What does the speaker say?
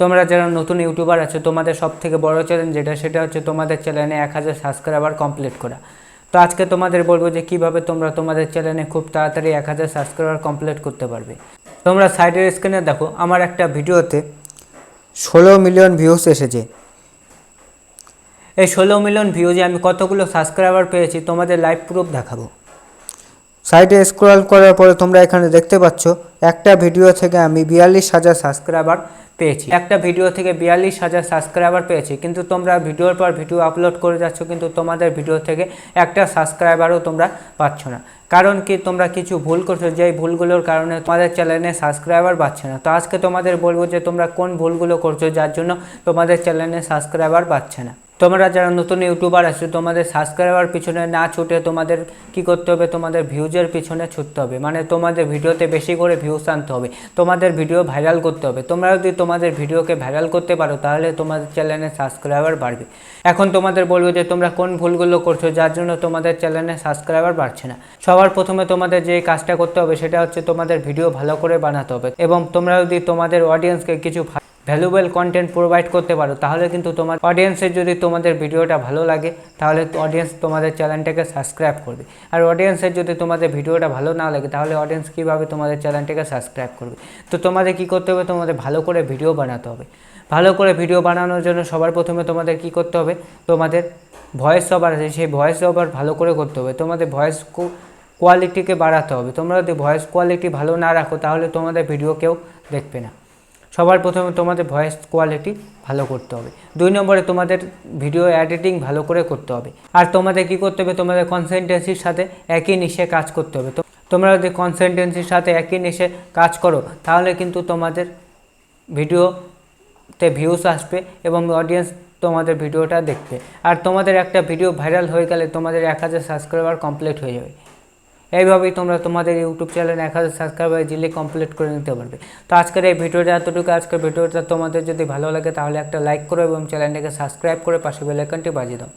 তোমরা যারা নতুন ইউটিউবার আছো, তোমাদের সব থেকে বড় চ্যালেঞ্জ যেটা, সেটা হচ্ছে তোমাদের চ্যানেলে এক হাজার সাবস্ক্রাইবার কমপ্লিট করা। তো আজকে তোমাদের বলব যে কীভাবে তোমরা তোমাদের চ্যানেলে খুব তাড়াতাড়ি এক হাজার সাবস্ক্রাইবার কমপ্লিট করতে পারবে। তোমরা সাইডের স্ক্রিনে দেখো, আমার একটা ভিডিওতে ষোলো মিলিয়ন ভিউস এসেছে। এই ষোলো মিলিয়ন ভিউজে আমি কতগুলো সাবস্ক্রাইবার পেয়েছি, তোমাদের লাইভ প্রুফ দেখাবো। সাইডে স্ক্রল করার পরে তোমরা এখানে দেখতে পাচ্ছ, একটা ভিডিও থেকে আমি বিয়াল্লিশ হাজার সাবস্ক্রাইবার পেয়েছি। একটা ভিডিও থেকে বিয়াল্লিশ হাজার সাবস্ক্রাইবার পেয়েছি, কিন্তু তোমরা ভিডিওর পর ভিডিও আপলোড করে যাচ্ছ, কিন্তু তোমাদের ভিডিও থেকে একটা সাবস্ক্রাইবারও তোমরা পাচ্ছ না। কারণ কি, তোমরা কিছু ভুল করছ যে ভুলগুলোর কারণে তোমাদের চ্যানেলে সাবস্ক্রাইবার পাচ্ছে না। তো আজকে তোমাদের বলব যে তোমরা কোন ভুলগুলো করছ, যার জন্য তোমাদের চ্যানেলে সাবস্ক্রাইবার পাচ্ছে না। তোমরা যারা নতুন ইউটিউবার আছো, তোমাদের সাবস্ক্রাইবার পিছনে না ছুটে তোমাদের কি করতে হবে? তোমাদের ভিউজের পিছনে ছুটতে হবে। মানে তোমাদের ভিডিওতে বেশি করে ভিউজ আনতে হবে। তোমাদের ভিডিও ভাইরাল করতে হবে। তোমরা যদি তোমাদের ভিডিওকে ভাইরাল করতে পারো, তাহলে তোমাদের চ্যানেলে সাবস্ক্রাইবার বাড়বে। এখন তোমাদের বলব যে, তোমরা কোন ভুলগুলো করছ, যার জন্য তোমাদের চ্যানেলে সাবস্ক্রাইবার বাড়ছে না? সবার প্রথমে তোমাদের যে কাজটা করতে হবে, সেটা হচ্ছে তোমাদের ভিডিও ভালো করে বানাতে হবে। এবং তোমরা যদি তোমাদের অডিয়েন্সকে কিছু ভ্যালুয়েবল কন্টেন্ট প্রোভাইড করতে পারো, তাহলে কিন্তু তোমার অডিয়েন্সের যদি তোমাদের ভিডিওটা ভালো লাগে, তাহলে অডিয়েন্স তোমাদের চ্যানেলটাকে সাবস্ক্রাইব করবে। আর অডিয়েন্সের যদি তোমাদের ভিডিওটা ভালো না লাগে, তাহলে অডিয়েন্স কীভাবে তোমাদের চ্যানেলটাকে সাবস্ক্রাইব করবে? তো তোমাদের কী করতে হবে? তোমাদের ভালো করে ভিডিও বানাতে হবে। ভালো করে ভিডিও বানানোর জন্য সবার প্রথমে তোমাদের কী করতে হবে? তোমাদের ভয়েস ওভার আছে, সেই ভয়েস ওভার ভালো করে করতে হবে। তোমাদের ভয়েস কোয়ালিটিকে বাড়াতে হবে। তোমরা যদি ভয়েস কোয়ালিটি ভালো না রাখো, তাহলে তোমাদের ভিডিও কেউ দেখবে না। সবার প্রথমে তোমাদের ভয়েস কোয়ালিটি ভালো করতে হবে। দুই নম্বরে তোমাদের ভিডিও এডিটিং ভালো করে করতে হবে। আর তোমাদের কি করতে হবে? তোমাদের কনসেন্টেন্সির সাথে একই নিশে কাজ করতে হবে। তো তোমরা যদি কনসেন্টেন্সির সাথে একই নিশে কাজ করো, তাহলে কিন্তু তোমাদের ভিডিওতে ভিউস আসবে এবং অডিয়েন্স তোমাদের ভিডিওটা দেখবে। আর তোমাদের একটা ভিডিও ভাইরাল হয়ে গেলে তোমাদের এক হাজার সাবস্ক্রাইবার কমপ্লিট হয়ে যাবে। এইভাবেই তোমরা তোমাদের ইউটিউব চ্যানেল এক হাজার সাবস্ক্রাইবার জিলে কমপ্লিট করে নিতে পারবে। তো আজকের এই ভিডিওটা এতটুকু। আজকের ভিডিওটা তোমাদের যদি ভালো লাগে তাহলে একটা লাইক করো এবং চ্যানেলটাকে সাবস্ক্রাইব করে পাশে বেলাইকনটি বাজিয়ে দাও।